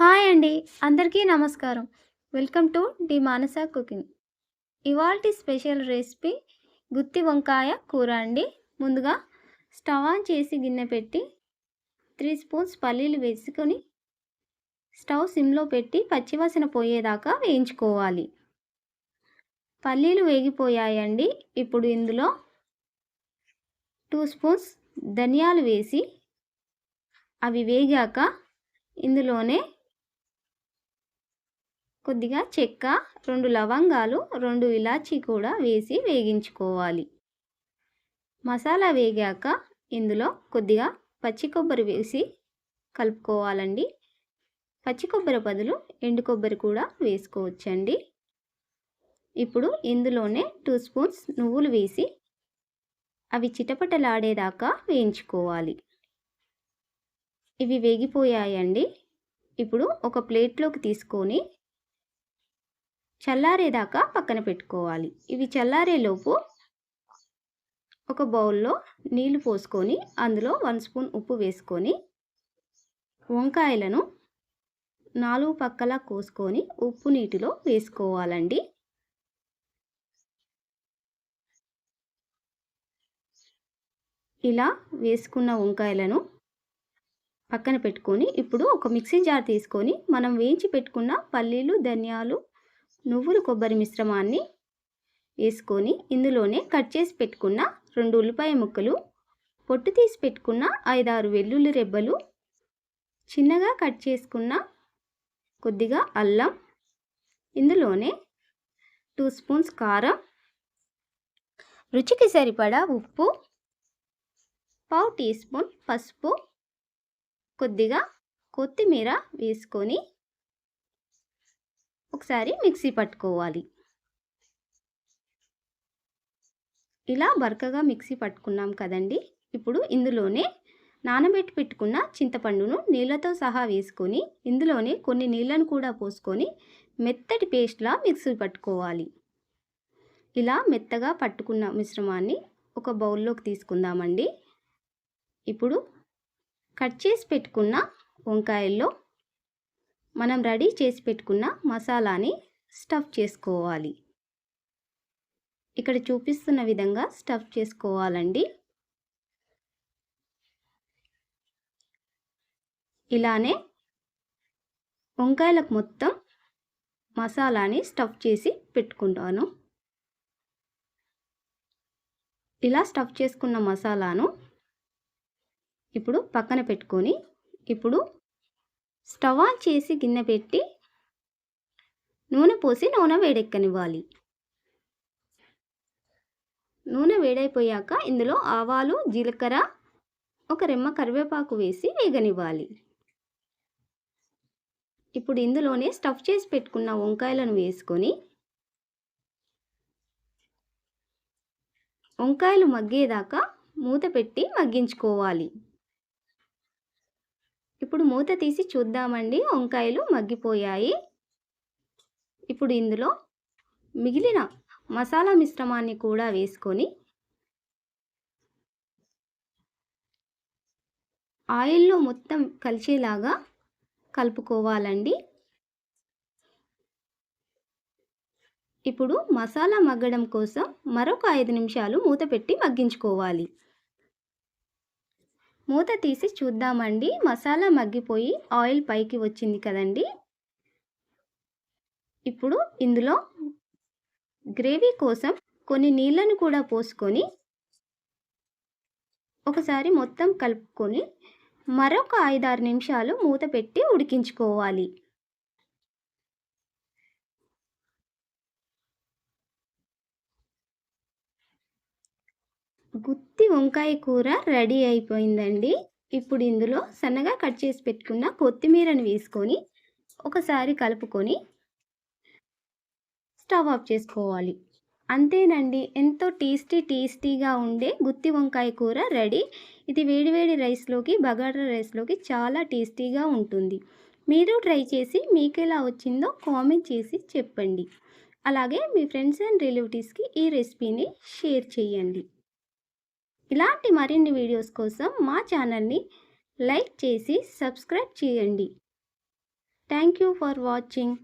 Hi అండి అందరికీ నమస్కారం. Welcome to the Manasa cooking. ఇవాల్టి స్పెషల్ రెసిపీ గుత్తి వంకాయ కూర అండి. ముందుగా స్టవ్ ఆన్ చేసి గిన్నె పెట్టి త్రీ స్పూన్స్ పల్లీలు వేసుకొని స్టవ్ సిమ్లో పెట్టి పచ్చివాసన పోయేదాకా వేయించుకోవాలి. పల్లీలు వేగిపోయాయండి. ఇప్పుడు ఇందులో టూ స్పూన్స్ ధనియాలు వేసి అవి వేగాక ఇందులోనే కొద్దిగా చెక్క రెండు లవంగాలు రెండు ఇలాచీ కూడా వేసి వేగించుకోవాలి. మసాలా వేగాక ఇందులో కొద్దిగా పచ్చి కొబ్బరి వేసి కలుపుకోవాలండి. పచ్చి కొబ్బరి బదులు ఎండు కొబ్బరి కూడా వేసుకోవచ్చండి. ఇప్పుడు ఇందులోనే టూ స్పూన్స్ నువ్వులు వేసి అవి చిటపటలాడేదాకా వేయించుకోవాలి. ఇవి వేగిపోయాయండి. ఇప్పుడు ఒక ప్లేట్లోకి తీసుకొని చల్లారేదాకా పక్కన పెట్టుకోవాలి. ఇవి చల్లారేలోపు ఒక బౌల్లో నీళ్ళు పోసుకొని అందులో వన్ స్పూన్ ఉప్పు వేసుకొని వంకాయలను నాలుగు పక్కల కోసుకొని ఉప్పు నీటిలో వేసుకోవాలండి. ఇలా వేసుకున్న వంకాయలను పక్కన పెట్టుకొని ఇప్పుడు ఒక మిక్సీ జార్ తీసుకొని మనం వేయించి పెట్టుకున్న పల్లీలు ధనియాలు నువ్వులు కొబ్బరి మిశ్రమాన్ని వేసుకొని ఇందులోనే కట్ చేసి పెట్టుకున్న రెండు ఉల్లిపాయ ముక్కలు పొట్టు తీసి పెట్టుకున్న ఐదారు వెల్లుల్లి రెబ్బలు చిన్నగా కట్ చేసుకున్న కొద్దిగా అల్లం ఇందులోనే టూ స్పూన్స్ కారం రుచికి సరిపడా ఉప్పు పావు టీ స్పూన్ పసుపు కొద్దిగా కొత్తిమీర వేసుకొని ఒకసారి మిక్సీ పట్టుకోవాలి. ఇలా బరకగా మిక్సీ పట్టుకున్నాం కదండి. ఇప్పుడు ఇందులోనే నానబెట్టి పెట్టుకున్న చింతపండును నీళ్ళతో సహా వేసుకొని ఇందులోనే కొన్ని నీళ్ళను కూడా పోసుకొని మెత్తటి పేస్ట్లా మిక్సీ పట్టుకోవాలి. ఇలా మెత్తగా పట్టుకున్న మిశ్రమాన్ని ఒక బౌల్లోకి తీసుకుందామండి. ఇప్పుడు కట్ చేసి పెట్టుకున్న వంకాయల్లో మనం రెడీ చేసి పెట్టుకున్న మసాలాని స్టఫ్ చేసుకోవాలి. ఇక్కడ చూపిస్తున్న విధంగా స్టఫ్ చేసుకోవాలండి. ఇలానే వంకాయలకు మొత్తం మసాలాని స్టఫ్ చేసి పెట్టుకుంటాను. ఇలా స్టఫ్ చేసుకున్న మసాలాను ఇప్పుడు పక్కన పెట్టుకొని ఇప్పుడు స్టవ్ ఆన్ చేసి గిన్నె పెట్టి నూనె పోసి నూనె వేడెక్కనివ్వాలి. నూనె వేడైపోయాక ఇందులో ఆవాలు జీలకర్ర ఒక రెమ్మ కరివేపాకు వేసి వేగనివ్వాలి. ఇప్పుడు ఇందులోనే స్టఫ్ చేసి పెట్టుకున్న వంకాయలను వేసుకొని వంకాయలు మగ్గేదాకా మూత పెట్టి మగ్గించుకోవాలి. ఇప్పుడు మూత తీసి చూద్దామండి. వంకాయలు మగ్గిపోయాయి. ఇప్పుడు ఇందులో మిగిలిన మసాలా మిశ్రమాన్ని కూడా వేసుకొని ఆయిల్లో మొత్తం కలిసేలాగా కలుపుకోవాలండి. ఇప్పుడు మసాలా మగ్గడం కోసం మరొక ఐదు నిమిషాలు మూత పెట్టి మగ్గించుకోవాలి. మూత తీసి చూద్దామండి. మసాలా మగ్గిపోయి ఆయిల్ పైకి వచ్చింది కదండి. ఇప్పుడు ఇందులో గ్రేవీ కోసం కొన్ని నీళ్ళను కూడా పోసుకొని ఒకసారి మొత్తం కలుపుకొని మరొక ఐదారు నిమిషాలు మూత పెట్టి ఉడికించుకోవాలి. గుత్తి వంకాయ కూర రెడీ అయిపోయిందండి. ఇప్పుడు ఇందులో సన్నగా కట్ చేసి పెట్టుకున్న కొత్తిమీరని వేసుకొని ఒకసారి కలుపుకొని స్టవ్ ఆఫ్ చేసుకోవాలి. అంతేనండి ఎంతో టేస్టీ టేస్టీగా ఉండే గుత్తి వంకాయ కూర రెడీ. ఇది వేడివేడి రైస్లోకి బగారా రైస్లోకి చాలా టేస్టీగా ఉంటుంది. మీరు ట్రై చేసి మీకు ఎలా వచ్చిందో కామెంట్ చేసి చెప్పండి. అలాగే మీ ఫ్రెండ్స్ అండ్ రిలేటివ్స్కి ఈ రెసిపీని షేర్ చేయండి. ఇలాంటి మరిన్ని వీడియోస్ కోసం మా ఛానల్ని లైక్ చేసి సబ్స్క్రైబ్ చేయండి. Thank you for watching.